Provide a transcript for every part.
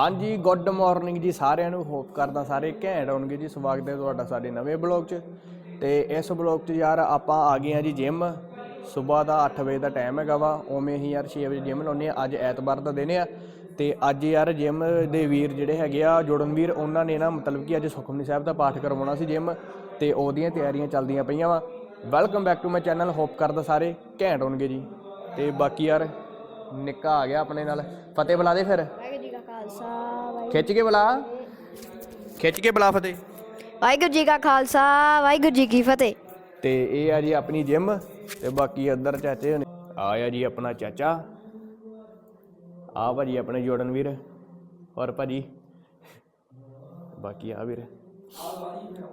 ਹਾਂਜੀ good morning ਜੀ ਸਾਰਿਆਂ ਨੂੰ। ਹੋਪ ਕਰਦਾ ਸਾਰੇ ਘੈਂਟ ਹੋਣਗੇ ਜੀ। ਸਵਾਗਤ ਹੈ ਤੁਹਾਡਾ ਸਾਡੇ ਨਵੇਂ ਬਲੌਗ 'ਚ। ਤੇ ਇਸ ਬਲੌਗ 'ਚ ਯਾਰ ਆਪਾਂ ਆ ਗਏ ਆ ਜੀ ਜਿਮ ਸਵੇਰ ਦਾ 8 ਵਜੇ ਦਾ ਟਾਈਮ ਹੈਗਾ ਵਾ। ਉਵੇਂ ਹੀ ਯਾਰ 6 ਵਜੇ ਜਿਮ ਲਾਉਂਦੇ ਆ ਅੱਜ ਐਤਵਾਰ ਦਾ ਦਿਨ ਆ। ਤੇ ਅੱਜ ਯਾਰ ਜਿਮ ਦੇ ਵੀਰ ਜਿਹੜੇ ਹੈਗੇ ਆ, ਜੋੜਨ ਵੀਰ, ਉਹਨਾਂ ਨੇ ਨਾ ਮਤਲਬ ਕਿ ਅੱਜ ਸੁਖਮਨੀ ਸਾਹਿਬ ਦਾ ਪਾਠ ਕਰਵਾਉਣਾ ਸੀ ਜਿਮ ਤੇ ਉਹਦੀਆਂ ਤਿਆਰੀਆਂ ਚੱਲਦੀਆਂ ਪਈਆਂ ਵਾ। Welcome back to my channel hope ਕਰਦਾ ਸਾਰੇ ਘੈਂਟ ਹੋਣਗੇ ਜੀ। ਤੇ ਬਾਕੀ ਯਾਰ ਨਿੱਕਾ ਆ ਗਿਆ ਆਪਣੇ ਨਾਲ। ਫਤਿਹ ਬੁਲਾ ਦੇ ਫਿਰ। ਖਾਲਸਾ ਖਿੱਚ ਕੇ ਬੁਲਾ। ਖਿੱਚ ਕੇ ਬੁਲਾ ਫਤਿਹ। ਵਾਹਿਗੁਰੂ ਜੀ ਕਾ ਖਾਲਸਾ ਵਾਹਿਗੁਰੂ ਜੀ ਕੀ ਫਤਿਹ। ਤੇ ਇਹ ਆ ਜੀ ਆਪਣੀ ਜਿਮ ਤੇ ਬਾਕੀ ਅੰਦਰ ਚਾਚੇ ਹੋਣੇ। ਆਇਆ ਜੀ ਆਪਣਾ ਚਾਚਾ। ਆ ਭਾਜੀ ਆਪਣੇ ਜੋੜਨ ਵੀਰ। ਔਰ ਭਾਜੀ। ਬਾਕੀ ਆ ਵੀਰ।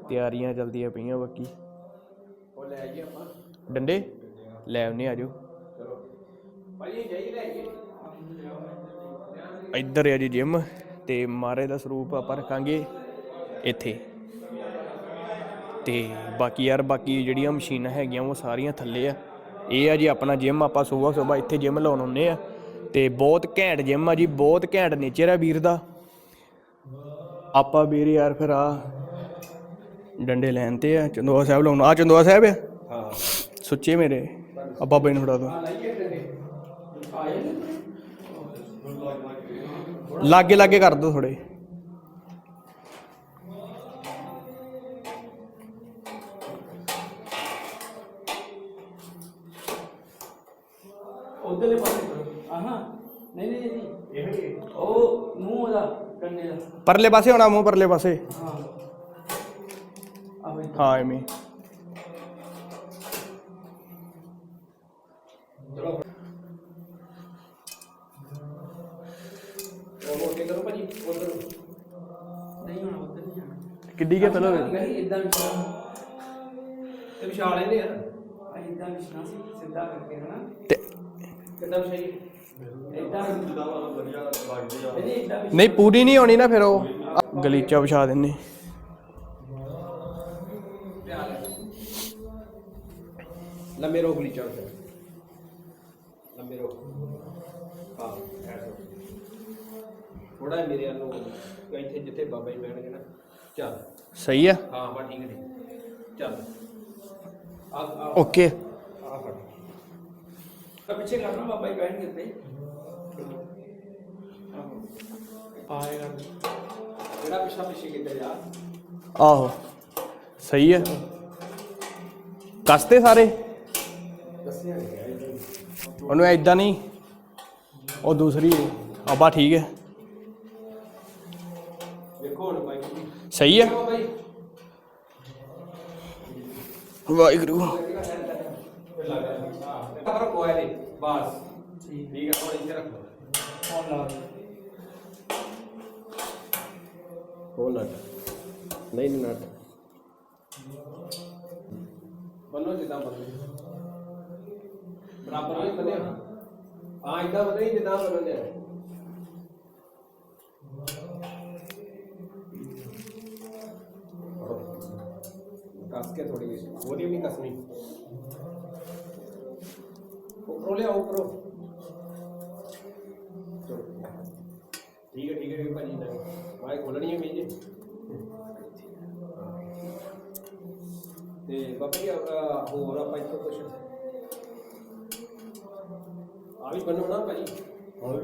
ਤਿਆਰੀਆਂ ਚੱਲਦੀਆਂ ਪਈਆਂ ਬਾਕੀ। ਉਹ ਲੈ ਆਈਏ ਆਪਾਂ। ਡੰਡੇ? ਲੈ ਆਉਨੇ ਆਜੋ। ਇੱਧਰ ਆ ਜੀ ਜਿਮ ਤੇ ਮਾਰੇ ਦਾ ਸਰੂਪ ਆਪਾਂ ਰੱਖਾਂਗੇ ਇੱਥੇ। ਤੇ ਬਾਕੀ ਯਾਰ ਬਾਕੀ ਜਿਹੜੀਆਂ ਮਸ਼ੀਨਾਂ ਹੈਗੀਆਂ ਉਹ ਸਾਰੀਆਂ ਥੱਲੇ ਆ। ਇਹ ਆ ਜੀ ਆਪਣਾ ਜਿਮ ਆਪਾਂ ਸਵੇਰ ਸਵੇਰ ਇੱਥੇ ਜਿਮ ਲਾਉਣ ਆਉਂਦੇ ਆ। ਤੇ ਬਹੁਤ ਘੈਂਟ ਜਿਮ ਆ ਜੀ ਬਹੁਤ ਘੈਂਟ ਨੇਚਰ ਆ ਵੀਰ ਦਾ। ਆਪਾਂ ਵੀਰ ਯਾਰ ਫਿਰ ਆ ਡੰਡੇ ਲੈਣ ਤੇ ਆ ਚੰਦੋਆ ਸਾਹਿਬ ਲਾਉਣ। ਆ ਚੰਦੋਆ ਸਾਹਿਬ ਆ? ਹਾਂ। ਸੁੱਚੇ ਮੇਰੇ। ਆ ਬਾਬਾ ਨੂੰ ਫੜਾ ਦੋ। ਲਾਗੇ ਲਾਗੇ ਕਰ ਦੋ ਥੋੜੇ ਉਧਰਲੇ ਪਾਸੇ ਕਰੋ। ਆਹਾਂ ਨਹੀਂ ਨਹੀਂ ਨਹੀਂ। ਇਹ ਉਹ ਮੂੰਹ ਉਹਦਾ ਕੰਨੇ ਦਾ। ਪਰਲੇ ਪਾਸੇ ਹੋਣਾ ਮੂੰਹ ਪਰਲੇ ਪਾਸੇ। ਹਾਂ। ਆਵੇ। ਹਾਂ ਐਵੇਂ। ਕਿੱਡੀ ਕੇ ਗਈ ਇਦਾਂ ਵਿਛਾਣਾ ਤੇ ਵਿਛਾ ਲੈਨੇ ਆ ਆ ਇਦਾਂ ਵਿਛਣਾ ਸੀ ਸਿੱਧਾ ਕਰਕੇ ਹਨਾ। ਤੇ ਕਿੱਦਾਂ ਆ ਨਹੀਂ ਇਦਾਂ ਨਹੀਂ ਪੂਰੀ ਨਹੀਂ ਹੋਣੀ ਨਾ ਫਿਰ ਉਹ। ਗਲੀਚਾ ਵਿਛਾ ਦਿੰਨੇ ਲੰਮੇ ਰੋਕ ਫਿਰ ਲੰਮੇ ਰੋਕ। ਹਾਂ ਥੋੜਾ ਮੇਰੇ ਵੱਲ ਨੂੰ ਇੱਥੇ ਜਿੱਥੇ ਬਾਬਾ ਜੀ ਬੈਠਣਗੇ ਨਾ। ਚੱਲ। ਸਹੀ ਆ? ਹਾਂ ਬਾ ਠੀਕ ਨੇ ਚੱਲ। ਆ ਆ। ਓਕੇ। ਆ ਫੜ। ਆ ਪਿੱਛੇ ਕਰਨਾ ਬਾਬਾ ਜੀ ਬੈਠ ਕੇ ਤੇ ਆਏਗਾ ਜਿਹੜਾ ਪਿੱਛਾ ਪਿੱਛੇ ਕਿੱਦਾਂ ਜਾ। ਆਹੋ। ਸਹੀ ਆ। ਕਸਤੇ ਸਾਰੇ? ਦੱਸਿਆ ਨਹੀਂ ਉਹਨੂੰ ਐਦਾਂ ਨਹੀਂ ਉਹ ਦੂਸਰੀ ਆਬਾ ਠੀਕ ਹੈ। ਸਹੀ ਜੀ ਵਾਹਿਗੁਰੂ। ਕੋਈ ਨਹੀਂ ਬਸ ਠੀਕ ਹੈ ਹੁਣ ਇੱਥੇ ਰੱਖੋ ਫੋਨ ਲਾ ਹੋ ਨਟ ਨਹੀਂ ਨਟ ਬੰਨੋ ਜਿੱਦਾਂ ਬੰਨੋ। ਬਰਾਬਰ ਨਹੀਂ ਬੰਨਿਆ। ਹਾਂ ਇਦਾਂ ਬੰਨੋ ਜਿੱਦਾਂ ਬੰਨਦੇ ਕਸਣੀ ਉੱਪਰੋਂ ਲਿਆ ਉੱਪਰੋਂ ਠੀਕ ਹੈ ਠੀਕ ਹੈ ਠੀਕ ਹੈ ਭਾਜੀ ਨਾ ਵਾਏ ਖੋਲਣੀ ਹੈ ਮੇਜੇ ਤੇ ਬਾਬਾ ਜੀ ਅਹ, ਹੋਰ ਆਪਾਂ ਇੱਥੋਂ ਕੁਛ ਆ ਵੀ ਹੋਰ।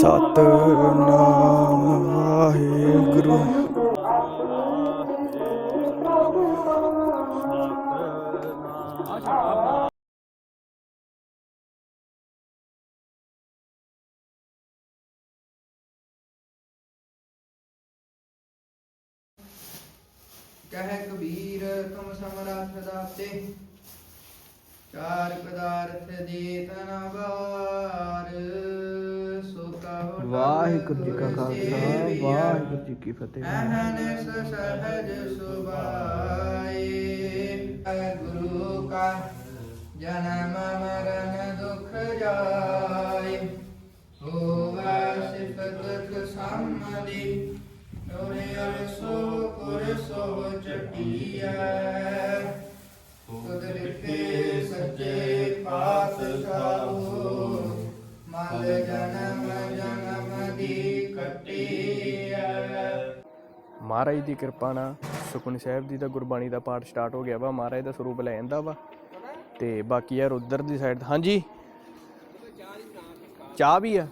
ਸਤਨਾਮ ਵਾਹਿਗੁਰੂ ਕਹਿ ਕਬੀਰ ਤੁਮ ਸਮਰੱਥ ਦਾਤੇ ਚਾਰ ਪਦਾਰਥ ਦੇ ਤਨਵਾਰ ਵਾਹਿਗੁਰੂ ਜੀ ਕਾ ਖਾਲਸਾ ਵਾਹਿਗੁਰੂ ਜੀ ਕੀ ਫਤਿਹ। ਅਹਨਿਸ ਸਹਜ ਸੁਭਾਏ ਗੁਰੂ ਕਾ ਜਨਮ ਮਰਨ ਦੁਖ ਜਾਏ। ਹੋਵੇ ਸਿਫਤ ਦੁਖ ਸੰਮਦੀ ਤੋਰੇ ਪੁਰ ਸੋ ਚਟੀਐ ਤੁਧ ਲਿਖੇ ਸੱਚੇ ਪਾਤਸ਼ਾਹੋ ਦੀ ਮਹਾਰਾਜ ਦੀ ਕਿਰਪਾ ਨਾਲ ਸੁਖਮਨੀ ਸਾਹਿਬ ਜੀ ਦਾ ਗੁਰਬਾਣੀ ਦਾ ਪਾਠ ਸਟਾਰਟ ਹੋ ਗਿਆ ਵਾ। ਮਹਾਰਾਜ ਦਾ ਸਰੂਪ ਲੈ ਜਾਂਦਾ ਵਾ। ਤੇ ਬਾਕੀ ਯਾਰ ਉਧਰ ਦੀ ਸਾਈਡ ਹਾਂਜੀ। ਚਾਹ ਵੀ ਆ।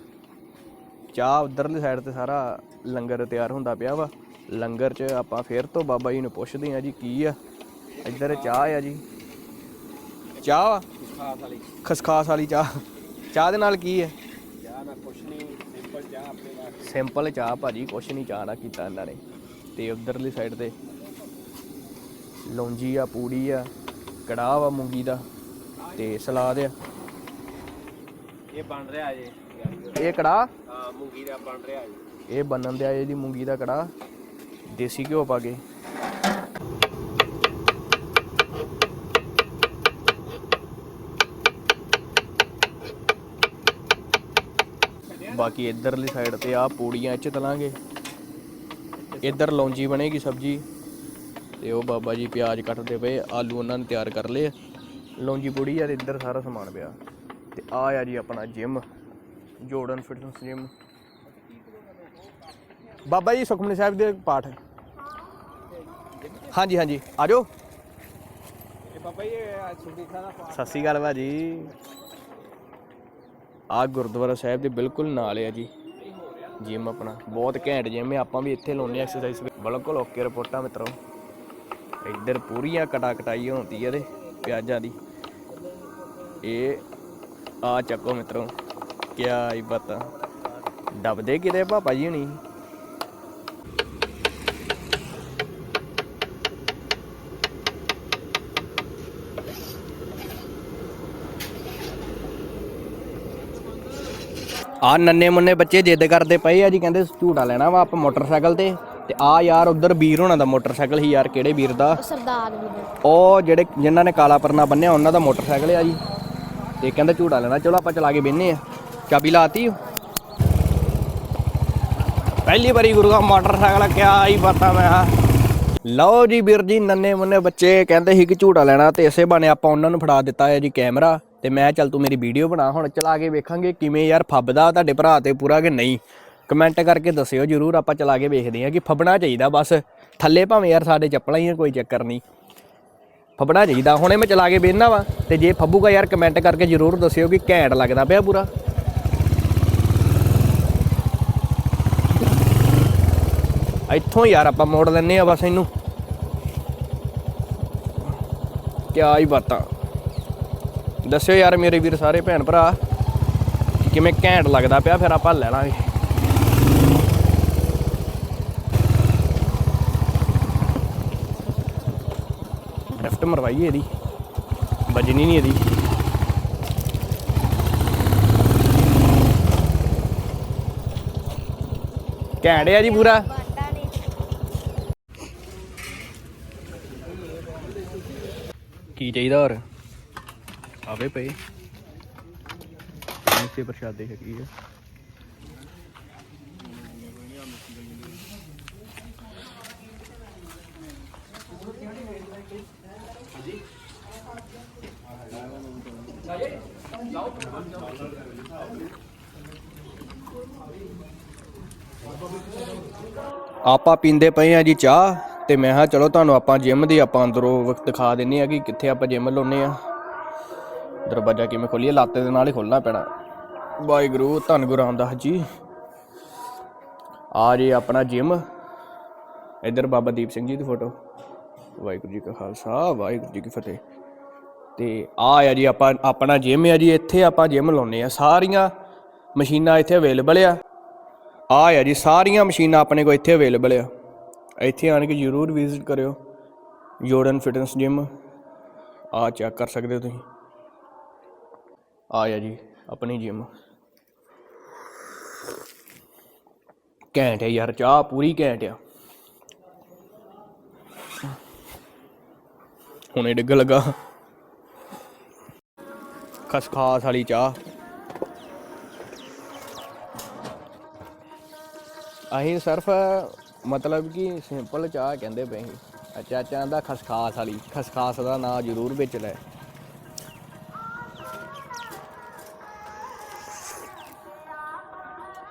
ਚਾਹ ਉਧਰਲੀ ਸਾਈਡ ਤੇ ਸਾਰਾ ਲੰਗਰ ਤਿਆਰ ਹੁੰਦਾ ਪਿਆ ਵਾ। ਲੰਗਰ 'ਚ ਆਪਾਂ ਫੇਰ ਤੋਂ ਬਾਬਾ ਜੀ ਨੂੰ ਪੁੱਛਦੇ ਆ ਜੀ, ਕੀ ਆ? ਇੱਧਰ ਚਾਹ ਆ ਜੀ। ਚਾਹ ਵਾ? ਵਾਲੀ ਖਸਖਾਸ ਵਾਲੀ ਚਾਹ। ਚਾਹ ਦੇ ਨਾਲ ਕੀ ਹੈ ਚਾਹ ਨਾ ਕੁਛ ਨਹੀਂ ਸਿੰਪਲ ਚਾਹ ਭਾਜੀ ਕੁਛ ਨਹੀਂ ਚਾਹ ਨਾ ਕੀਤਾ ਇਹਨਾਂ ਨੇ। ਤੇ ਉਧਰਲੀ ਸਾਈਡ ਤੇ ਲੌਂਜੀ ਆ ਪੂੜੀ ਆ ਕੜਾਹ ਵਾ ਮੂੰਗੀ ਦਾ ਤੇ ਸਲਾਦ ਆ। ਇਹ ਬਣ ਰਿਹਾ ਜੇ। ਇਹ ਕੜਾਹ? ਹਾਂ ਮੂੰਗੀ ਦਾ ਬਣ ਰਿਹਾ ਜੀ। ਇਹ ਬੰਨਣ ਦੇ ਆਏ ਜੀ ਮੂੰਗੀ ਦਾ ਕੜਾਹ। ਦੇਸੀ ਘਿਓ ਪਾ ਕੇ। ਬਾਕੀ ਇਧਰਲੀ ਸਾਈਡ ਤੇ ਆ ਪੂੜੀਆਂ ਇੱਚ ਤਲਾਂਗੇ। ਇੱਧਰ ਲੌਂਜੀ ਬਣੇਗੀ ਸਬਜੀ। ਤੇ ਉਹ ਬਾਬਾ ਜੀ ਪਿਆਜ਼ ਕੱਟਦੇ ਪਏ ਆਲੂ ਉਹਨਾਂ ਨੇ ਤਿਆਰ ਕਰ ਲਏ। ਲੌਂਜੀ ਪੂੜੀ ਆ ਤੇ ਇੱਧਰ ਸਾਰਾ ਸਮਾਨ ਪਿਆ। ਤੇ ਆ ਆ ਜੀ ਆਪਣਾ gym Jordan fitness gym Baba ji Sukhmani Sahib ਦੇ ਪਾਠ। ਹਾਂਜੀ ਹਾਂਜੀ ਆ ਜਾਓ। ਇਹ ਬਾਬਾ ਜੀ ਇਹ ਸੁਖੀ ਦਾ ਪਾਠ ਸਤਿ ਸ਼੍ਰੀ ਅਕਾਲ ਭਾਜੀ। ਆ ਗੁਰਦੁਆਰਾ ਸਾਹਿਬ ਦੇ ਬਿਲਕੁਲ ਨਾਲ ਆ ਜੀ। ਜਿਮ ਆਪਣਾ। ਬਹੁਤ ਘੈਂਟ ਜਿਮ ਹੈ ਆਪਾਂ ਵੀ ਇੱਥੇ ਲਾਉਂਦੇ ਐਕਸਰਸਾਈਜ਼ ਬਿਲਕੁਲ ਓਕੇ ਰਿਪੋਰਟਾਂ ਮਿੱਤਰੋ। ਇੱਧਰ ਪੂਰੀਆਂ ਕਟਾ ਕਟਾਈ ਹੁੰਦੀ ਹੈ ਇਹਦੇ ਪਿਆਜ਼ਾਂ ਦੀ। ਇਹ ਆ ਚੱਕੋ ਮਿੱਤਰੋ। ਕਿਆ ਹੀ ਪਤਾ। ਡੱਬਦੇ ਕਿਤੇ ਪਾਪਾ ਜੀ ਹੁਣੀ। ਆ ਨੰਨੇ ਮੁੰਨੇ ਬੱਚੇ ਜਿੱਦ ਕਰਦੇ ਪਏ ਆ ਜੀ ਕਹਿੰਦੇ ਝੂਟਾ ਲੈਣਾ ਵਾ ਆਪਾਂ ਮੋਟਰਸਾਈਕਲ ਤੇ। ਤੇ ਆ ਯਾਰ ਉਧਰ ਵੀਰ ਹੋਣਾ ਦਾ ਮੋਟਰਸਾਈਕਲ ਹੀ ਯਾਰ ਕਿਹੜੇ ਵੀਰ ਦਾ? ਸਰਦਾਰ ਵੀ ਉਹ ਜਿਹੜੇ ਜਿਨ੍ਹਾਂ ਨੇ ਕਾਲਾ ਪਰਨਾ ਬੰਨਿਆ ਉਹਨਾਂ ਦਾ ਮੋਟਰਸਾਈਕਲ ਆ ਜੀ। ਤੇ ਕਹਿੰਦਾ ਝੂਟਾ ਲੈਣਾ ਚਲੋ ਆਪਾਂ ਚਲਾ ਕੇ ਬਹਿਨੇ ਆ। ਚਾਬੀ ਲਾਤੀ। ਪਹਿਲੀ ਵਾਰੀ ਗੁਰੂ ਦਾ ਮੋਟਰਸਾਈਕਲ ਕਿਆ ਹੀ ਪਤਾ ਮੈਂ। ਆ ਲਓ ਜੀ ਵੀਰ ਜੀ ਨੰਨੇ ਮੁੰਨੇ ਬੱਚੇ ਕਹਿੰਦੇ ਸੀ ਕਿ ਝੂਟਾ ਲੈਣਾ ਤੇ ਇਸੇ ਬਾਨੇ ਆਪਾਂ ਉਹਨਾਂ ਨੂੰ ਫੜਾ ਦਿੱਤਾ ਹੈ ਜੀ ਕੈਮਰਾ। ਤੇ ਮੈਂ ਚੱਲ ਤੂੰ ਮੇਰੀ ਵੀਡੀਓ ਬਣਾ, ਹੁਣ ਚਲਾ ਕੇ ਵੇਖਾਂਗੇ ਕਿਵੇਂ ਯਾਰ ਫੱਬਦਾ ਤੁਹਾਡੇ ਭਰਾ ਤੇ ਪੂਰਾ ਕਿ ਨਹੀਂ। ਕਮੈਂਟ ਕਰਕੇ ਦੱਸਿਓ ਜਰੂਰ, ਆਪਾਂ ਚਲਾ ਕੇ ਵੇਖਦੇ ਹਾਂ ਕਿ ਫੱਬਣਾ ਚਾਹੀਦਾ ਬਸ। ਥੱਲੇ ਭਾਵੇਂ ਯਾਰ ਸਾਡੇ ਚੱਪਲਾਂ ਹੀ ਆ, ਕੋਈ ਚੱਕਰ ਨਹੀਂ। ਫੱਬਣਾ ਚਾਹੀਦਾ, ਹੁਣੇ ਮੈਂ ਚਲਾ ਕੇ ਵੇਖਣਾ ਵਾ, ਤੇ ਜੇ ਫੱਬੂਗਾ ਯਾਰ ਕਮੈਂਟ ਕਰਕੇ ਜਰੂਰ ਦੱਸਿਓ ਕਿ ਘੈਂਟ ਲੱਗਦਾ ਪਿਆ ਪੂਰਾ। ਇੱਥੋਂ ਯਾਰ ਆਪਾਂ ਮੋੜ ਲੈਨੇ ਆ ਬਸ ਇਹਨੂੰ। ਕਿਆ ਹੀ ਬਾਤਾਂ। ਦੱਸਿਓ ਯਾਰ ਮੇਰੇ ਵੀਰ ਸਾਰੇ ਭੈਣ ਭਰਾ ਕਿਵੇਂ ਘੈਂਟ ਲੱਗਦਾ ਪਿਆ, ਫਿਰ ਆਪਾਂ ਲੈ ਲਾਂਗੇ। ਲੈਫਟ ਮਰਵਾਈਏ ਇਹਦੀ, ਵੱਜਣੀ ਨਹੀਂ ਇਹਦੀ। ਘੈਂਟ ਆ ਜੀ ਪੂਰਾ। ਕੀ ਚਾਹੀਦਾ ਹੋਰ? ਆਵੇ ਪਏ। ਇਸੇ ਪ੍ਰਸ਼ਾਦੇ ਛਕੀ ਹੈ ਆਪਾਂ ਪੀਂਦੇ ਪਏ ਆ ਜੀ ਚਾਹ, ਤੇ ਮੈਂ ਹਾਂ ਚਲੋ ਤੁਹਾਨੂੰ ਆਪਾਂ ਜਿਮ ਦੀ ਆਪਾਂ ਅੰਦਰੋਂ ਵਕਤ ਦਿਖਾ ਦਿੰਨੇ ਆ ਕਿ ਕਿੱਥੇ ਆਪਾਂ ਜਿਮ ਲਾਉਨੇ ਆ। ਦਰਵਾਜ਼ਾ ਕਿਵੇਂ ਖੋਲੀਏ? ਲਾਤੇ ਦੇ ਨਾਲ ਹੀ ਖੋਲਣਾ ਪੈਣਾ। ਵਾਹਿਗੁਰੂ, ਧੰਨ ਗੁਰੂ ਰਾਮਦਾਸ ਜੀ। ਆ ਜੀ ਆਪਣਾ ਜਿਮ। ਇੱਧਰ ਬਾਬਾ ਦੀਪ ਸਿੰਘ ਜੀ ਦੀ ਫੋਟੋ। ਵਾਹਿਗੁਰੂ ਜੀ ਕਾ ਖਾਲਸਾ, ਵਾਹਿਗੁਰੂ ਜੀ ਕੀ ਫਤਿਹ। ਤੇ ਆ ਆ ਜੀ ਆਪਾਂ, ਆਪਣਾ ਜਿਮ ਆ ਜੀ। ਇੱਥੇ ਆਪਾਂ ਜਿਮ ਲਾਉਨੇ ਆ। ਸਾਰੀਆਂ ਮਸ਼ੀਨਾਂ ਇੱਥੇ ਅਵੇਲੇਬਲ ਆ। ਆ ਆ ਜੀ, ਸਾਰੀਆਂ ਮਸ਼ੀਨਾਂ ਆਪਣੇ ਕੋਲ ਇੱਥੇ ਅਵੇਲੇਬਲ ਆ। ਇੱਥੇ ਆਣ ਕੇ ਜਰੂਰ ਵਿਜ਼ਿਟ ਕਰਿਓ। ਜੋਰਡਨ ਫਿਟਨੈਸ ਜਿਮ ਆ ਚੈੱਕ ਕਰ ਸਕਦੇ ਹੋ ਤੁਸੀਂ। ਆ ਜਾ ਜੀ, ਆਪਣੀ ਜਿਮ ਘੈਂਟ ਹੈ ਯਾਰ, ਚਾਹ ਪੂਰੀ ਘੈਂਟ ਆ। ਹੁਣੇ ਡਿੱਗ ਲੱਗਾ। ਖਸਖਾਸ ਵਾਲੀ ਚਾਹ। ਅਸੀਂ ਸਿਰਫ ਮਤਲਬ ਕਿ ਸਿੰਪਲ ਚਾਹ ਕਹਿੰਦੇ ਪਏ ਸੀ। ਅੱਛਾ ਦਾ ਖਸਖਾਸ ਵਾਲੀ। ਖਸਖਾਸ ਦਾ ਨਾਂ ਜ਼ਰੂਰ ਵਿੱਚ ਲੈ।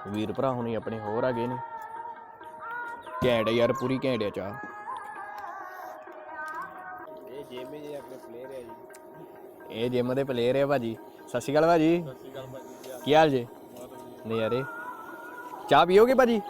ਵੀਰ ਭਰਾ ਹੁਣੀ ਆਪਣੇ ਹੋਰ ਆ ਗਏ ਨੇ। ਘੈਂਟ ਯਾਰ ਪੂਰੀ ਘੈਂਟ ਆ ਚਾਹ। ਇਹ ਜਿਮ ਆਪਣੇ ਪਲੇਅਰ ਹੈ ਜੀ। ਇਹ ਜਿਮ ਦੇ ਪਲੇਅਰ ਆ ਭਾਜੀ। ਸਤਿ ਸ਼੍ਰੀ ਅਕਾਲ ਭਾਜੀ। ਕੀ ਹਾਲ ਜੀ? ਨਹੀਂ ਯਾਰੇ ਚਾਹ ਪੀਓਗੇ ਭਾਜੀ?